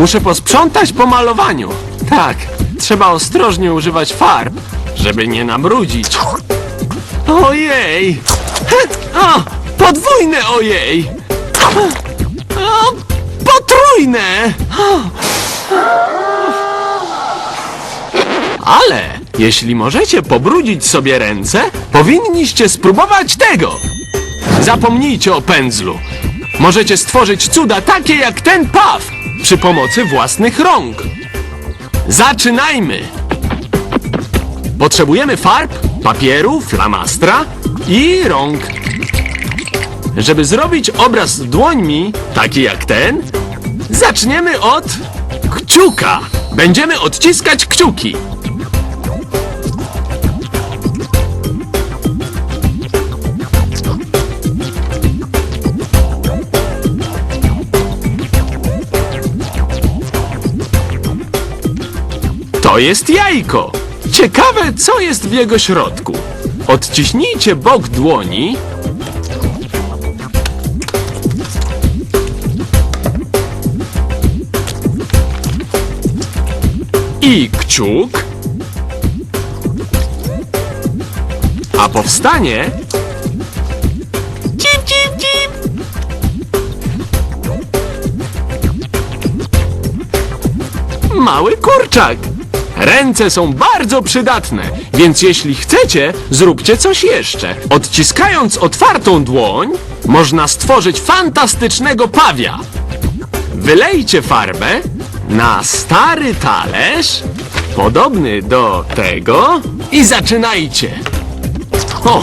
Muszę posprzątać po malowaniu. Tak, trzeba ostrożnie używać farb, żeby nie nabrudzić. Ojej! O, podwójne ojej! O, potrójne! Ale jeśli możecie pobrudzić sobie ręce, powinniście spróbować tego. Zapomnijcie o pędzlu. Możecie stworzyć cuda takie jak ten paw przy pomocy własnych rąk. Zaczynajmy! Potrzebujemy farb, papieru, flamastra i rąk. Żeby zrobić obraz dłońmi, taki jak ten, zaczniemy od kciuka. Będziemy odciskać kciuki. To jest jajko. Ciekawe, co jest w jego środku. Odciśnijcie bok dłoni. I kciuk. A powstanie. Mały kurczak. Ręce są bardzo przydatne, więc jeśli chcecie, zróbcie coś jeszcze. Odciskając otwartą dłoń, można stworzyć fantastycznego pawia. Wylejcie farbę na stary talerz, podobny do tego, i zaczynajcie. O,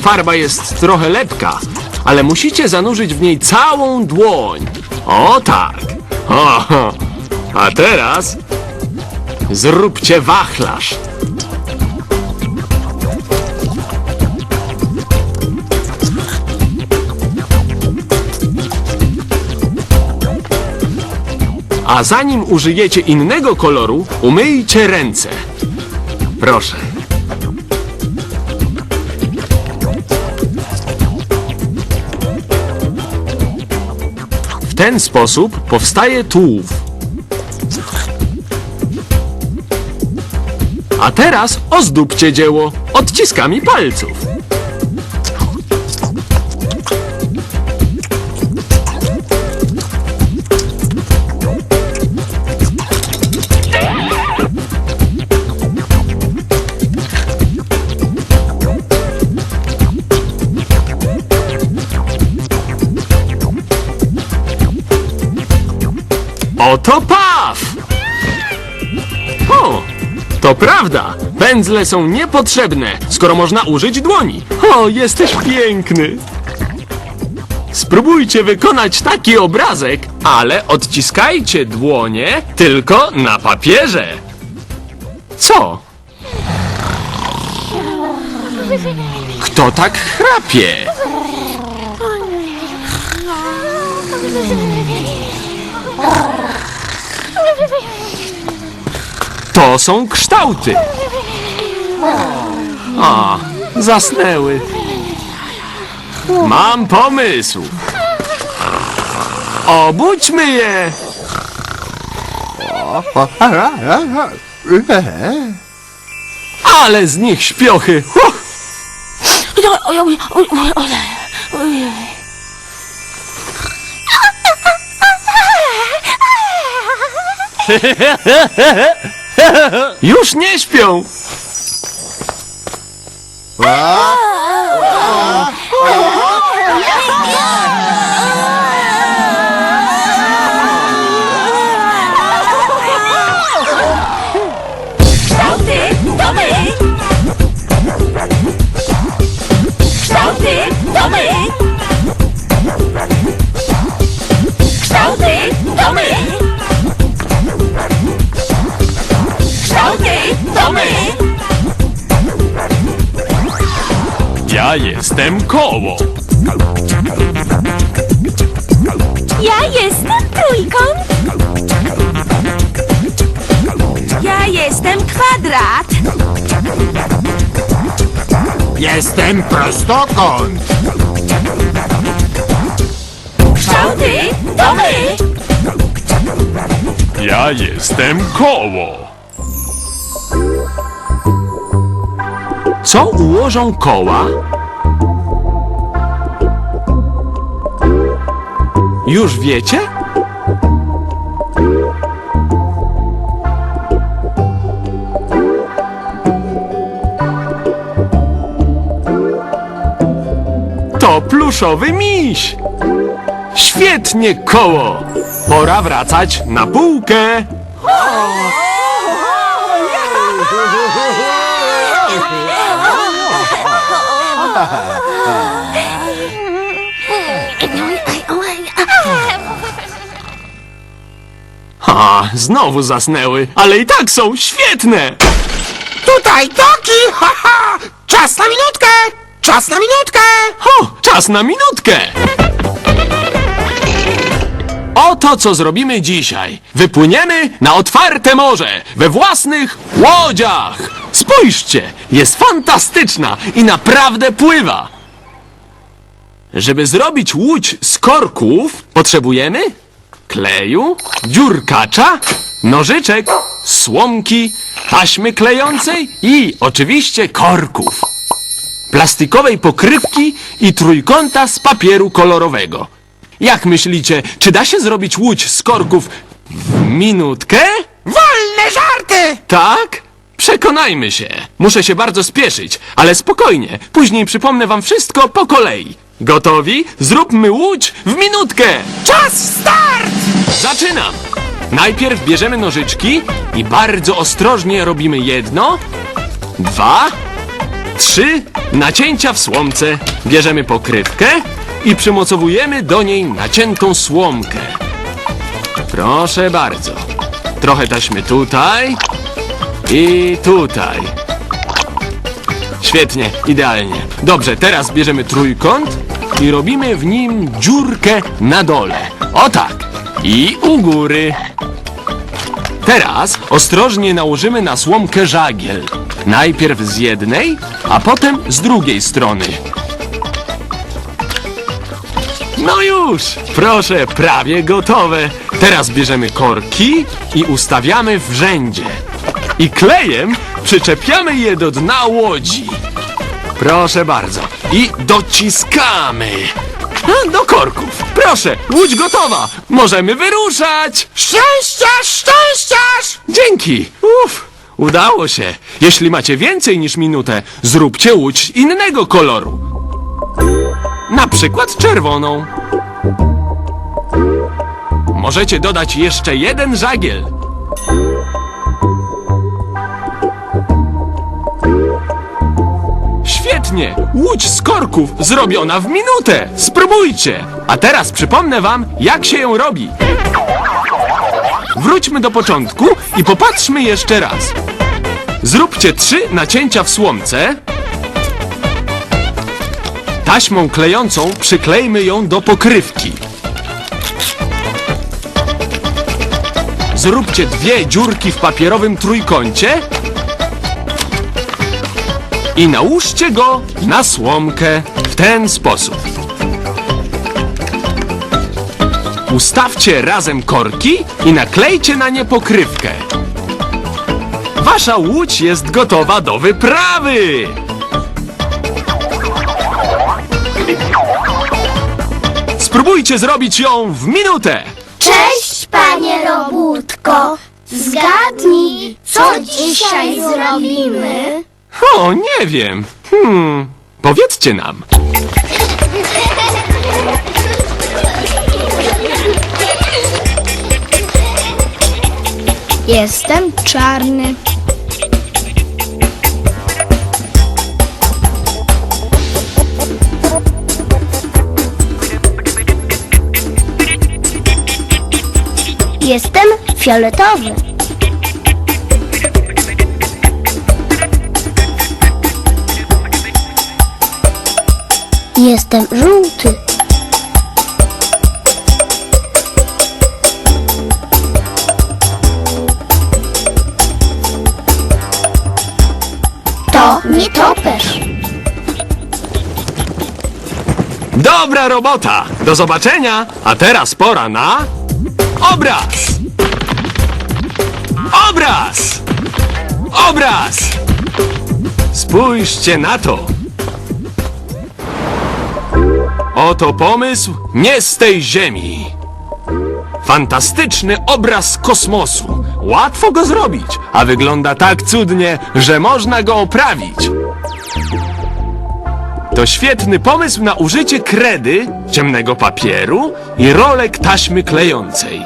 farba jest trochę lepka, ale musicie zanurzyć w niej całą dłoń. O tak. O, a teraz Zróbcie wachlarz. A zanim użyjecie innego koloru, umyjcie ręce. Proszę. W ten sposób powstaje tułów. A teraz ozdóbcie dzieło odciskami palców. Oto paw! To prawda! Pędzle są niepotrzebne, skoro można użyć dłoni. O, jesteś piękny! Spróbujcie wykonać taki obrazek, ale odciskajcie dłonie tylko na papierze. Co? Kto tak chrapie? Są kształty. A, zasnęły. Mam pomysł. Obudźmy je. Ale z nich śpiochy. Już nie śpią. Kształty Ja jestem koło. Ja jestem trójkąt. Ja jestem kwadrat. Jestem prostokąt. Kształty to my. Ja jestem koło. Co ułożą koła? Już wiecie? To pluszowy miś! Świetnie, koło! Pora wracać na półkę! A, znowu zasnęły, ale i tak są świetne! Tutaj Toki! Haha! Czas na minutkę! Czas na minutkę! Ho, czas na minutkę! Oto co zrobimy dzisiaj. Wypłyniemy na otwarte morze, we własnych łodziach. Spójrzcie, jest fantastyczna i naprawdę pływa. Żeby zrobić łódź z korków, potrzebujemy kleju, dziurkacza, nożyczek, słomki, taśmy klejącej i oczywiście korków plastikowej pokrywki i trójkąta z papieru kolorowego. Jak myślicie, czy da się zrobić łódź z korków w minutkę? Wolne żarty! Tak? Przekonajmy się. Muszę się bardzo spieszyć, ale spokojnie. Później przypomnę wam wszystko po kolei. Gotowi? Zróbmy łódź w minutkę! Czas start! Zaczynam! Najpierw bierzemy nożyczki i bardzo ostrożnie robimy jedno, dwa, trzy nacięcia w słomce. Bierzemy pokrywkę i przymocowujemy do niej naciętą słomkę. Proszę bardzo. Trochę taśmy tutaj i tutaj. Świetnie, idealnie. Dobrze, teraz bierzemy trójkąt i robimy w nim dziurkę na dole. O tak. I u góry. Teraz ostrożnie nałożymy na słomkę żagiel. Najpierw z jednej, a potem z drugiej strony. No już, proszę, prawie gotowe. Teraz bierzemy korki i ustawiamy w rzędzie. I klejem przyczepiamy je do dna łodzi. Proszę bardzo. I dociskamy. Do korków. Proszę, łódź gotowa. Możemy wyruszać. Szczęściarz, szczęściarz! Dzięki! Uff, udało się. Jeśli macie więcej niż minutę, zróbcie łódź innego koloru. Na przykład czerwoną. Możecie dodać jeszcze jeden żagiel. Świetnie! Łódź z korków zrobiona w minutę! Spróbujcie! A teraz przypomnę wam, jak się ją robi. Wróćmy do początku i popatrzmy jeszcze raz. Zróbcie trzy nacięcia w słomce. Taśmą klejącą przyklejmy ją do pokrywki. Zróbcie dwie dziurki w papierowym trójkącie i nałóżcie go na słomkę w ten sposób. Ustawcie razem korki i naklejcie na nie pokrywkę. Wasza łódź jest gotowa do wyprawy! Spróbujcie zrobić ją w minutę! Cześć, panie robótko. Zgadnij, co dzisiaj zrobimy? O, nie wiem. Hmm, powiedzcie nam. Jestem czarny. Jestem fioletowy. Jestem żółty. To nie topesz. Dobra robota! Do zobaczenia! A teraz pora na... Obraz! Obraz! Obraz! Spójrzcie na to! Oto pomysł nie z tej ziemi. Fantastyczny obraz kosmosu. Łatwo go zrobić, a wygląda tak cudnie, że można go oprawić. To świetny pomysł na użycie kredy, ciemnego papieru i rolek taśmy klejącej.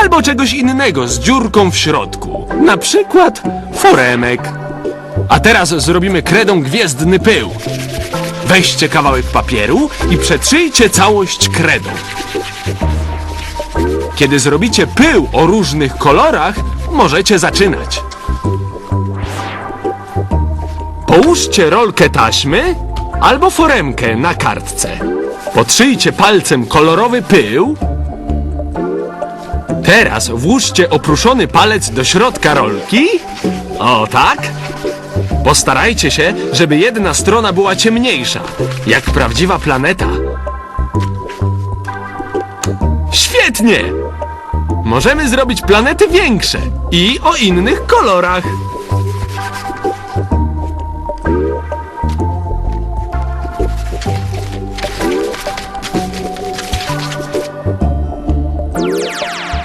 Albo czegoś innego z dziurką w środku. Na przykład foremek. A teraz zrobimy kredą gwiezdny pył. Weźcie kawałek papieru i przetrzyjcie całość kredą. Kiedy zrobicie pył o różnych kolorach, możecie zaczynać. Połóżcie rolkę taśmy albo foremkę na kartce. Potrzyjcie palcem kolorowy pył. Teraz włóżcie opruszony palec do środka rolki. O tak. Postarajcie się, żeby jedna strona była ciemniejsza, jak prawdziwa planeta. Świetnie! Możemy zrobić planety większe i o innych kolorach.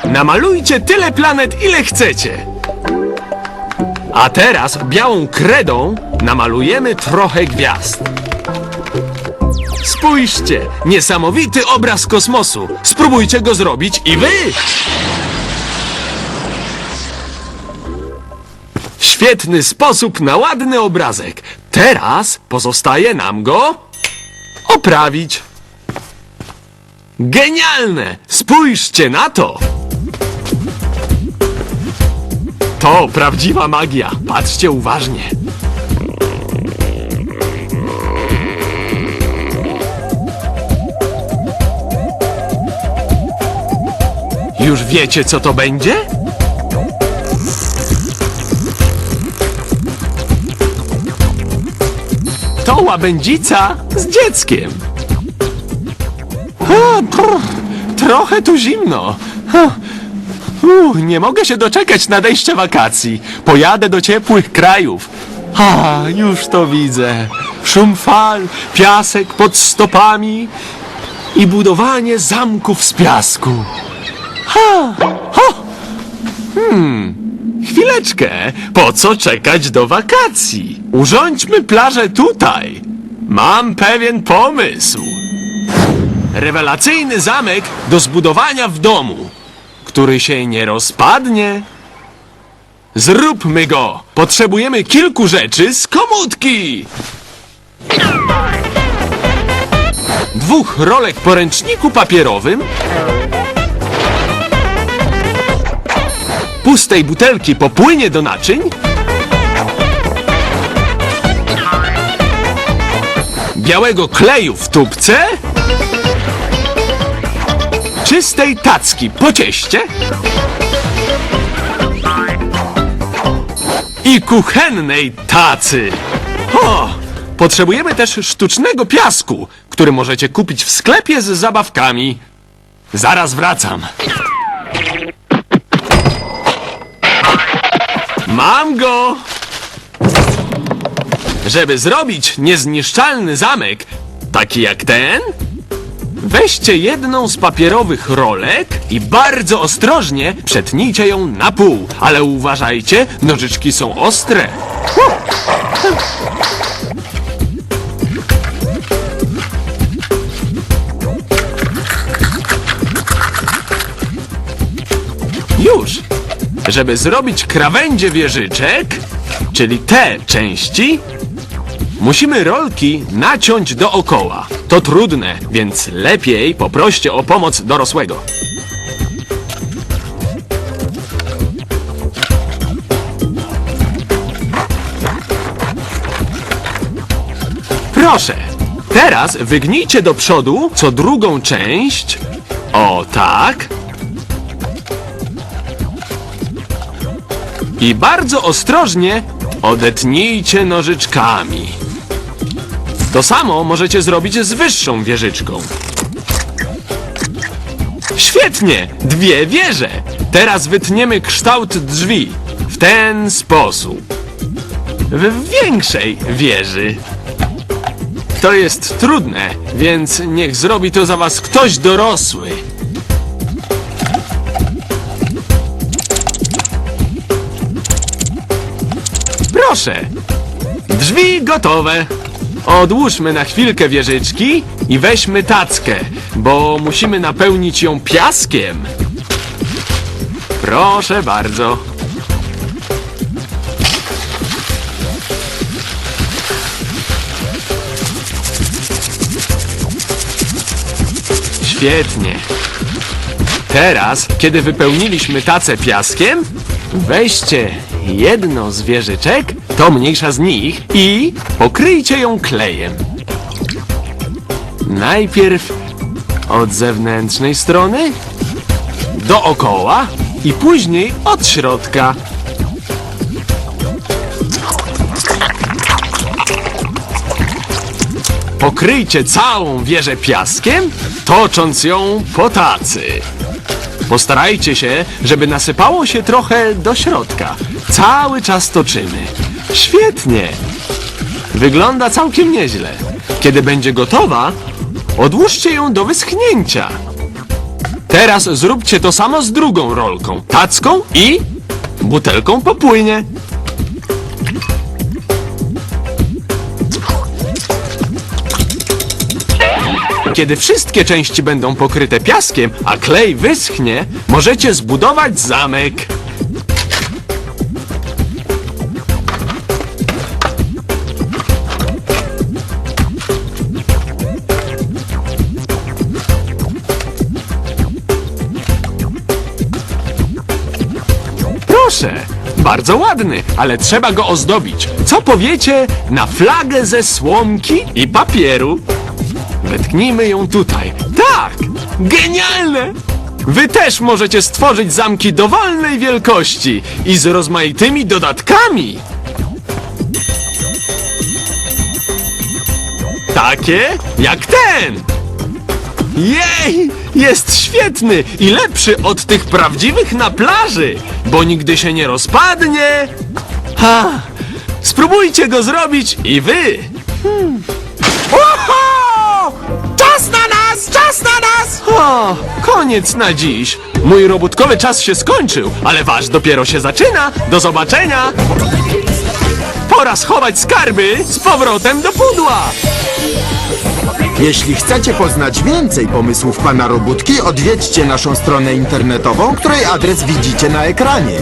Namalujcie tyle planet, ile chcecie. A teraz białą kredą namalujemy trochę gwiazd. Spójrzcie, niesamowity obraz kosmosu. Spróbujcie go zrobić i wy! Świetny sposób na ładny obrazek. Teraz pozostaje nam go oprawić. Genialne! Spójrzcie na to! To prawdziwa magia. Patrzcie uważnie. Już wiecie, co to będzie? To łabędzica z dzieckiem. Brr, trochę tu zimno. Ha, u, nie mogę się doczekać nadejścia wakacji. Pojadę do ciepłych krajów. A, już to widzę. Szum fal, piasek pod stopami i budowanie zamków z piasku. Ha! Ho! Hmm, chwileczkę. Po co czekać do wakacji? Urządźmy plażę tutaj. Mam pewien pomysł. Rewelacyjny zamek do zbudowania w domu, który się nie rozpadnie. Zróbmy go! Potrzebujemy kilku rzeczy z komódki! Dwóch rolek po ręczniku papierowym, pustej butelki po płynie do naczyń, białego kleju w tubce, czystej tacki po cieście i kuchennej tacy. O! Potrzebujemy też sztucznego piasku, który możecie kupić w sklepie z zabawkami. Zaraz wracam. Mam go! Żeby zrobić niezniszczalny zamek, taki jak ten, weźcie jedną z papierowych rolek i bardzo ostrożnie przetnijcie ją na pół. Ale uważajcie, nożyczki są ostre. Już! Żeby zrobić krawędzie wieżyczek, czyli te części, musimy rolki naciąć dookoła. To trudne, więc lepiej poproście o pomoc dorosłego. Proszę, Teraz wygnijcie do przodu co drugą część. O tak. I bardzo ostrożnie odetnijcie nożyczkami. To samo możecie zrobić z wyższą wieżyczką. Świetnie! Dwie wieże! Teraz wytniemy kształt drzwi. W ten sposób. W większej wieży. To jest trudne, więc niech zrobi to za was ktoś dorosły. Proszę. Drzwi gotowe. Odłóżmy na chwilkę wieżyczki i weźmy tackę, bo musimy napełnić ją piaskiem. Proszę bardzo. Świetnie. Teraz, kiedy wypełniliśmy tacę piaskiem, weźcie jedno z wieżyczek, to mniejsza z nich, i pokryjcie ją klejem. Najpierw od zewnętrznej strony, dookoła i później od środka. Pokryjcie całą wieżę piaskiem, tocząc ją po tacy. Postarajcie się, żeby nasypało się trochę do środka. Cały czas toczymy. Świetnie! Wygląda całkiem nieźle. Kiedy będzie gotowa, odłóżcie ją do wyschnięcia. Teraz zróbcie to samo z drugą rolką. Tacką i butelką po płynie. Kiedy wszystkie części będą pokryte piaskiem, a klej wyschnie, możecie zbudować zamek. Proszę, bardzo ładny, ale trzeba go ozdobić. Co powiecie na flagę ze słomki i papieru? Wetknijmy ją tutaj. Tak! Genialne! Wy też możecie stworzyć zamki dowolnej wielkości i z rozmaitymi dodatkami. Takie jak ten! Jej! Jest świetny i lepszy od tych prawdziwych na plaży, bo nigdy się nie rozpadnie. Ha! Spróbujcie go zrobić i wy! Oho! Czas na nas! Czas na nas! O, koniec na dziś. Mój robótkowy czas się skończył, ale wasz dopiero się zaczyna. Do zobaczenia! Pora schować skarby z powrotem do pudła. Jeśli chcecie poznać więcej pomysłów pana Robótki, odwiedźcie naszą stronę internetową, której adres widzicie na ekranie.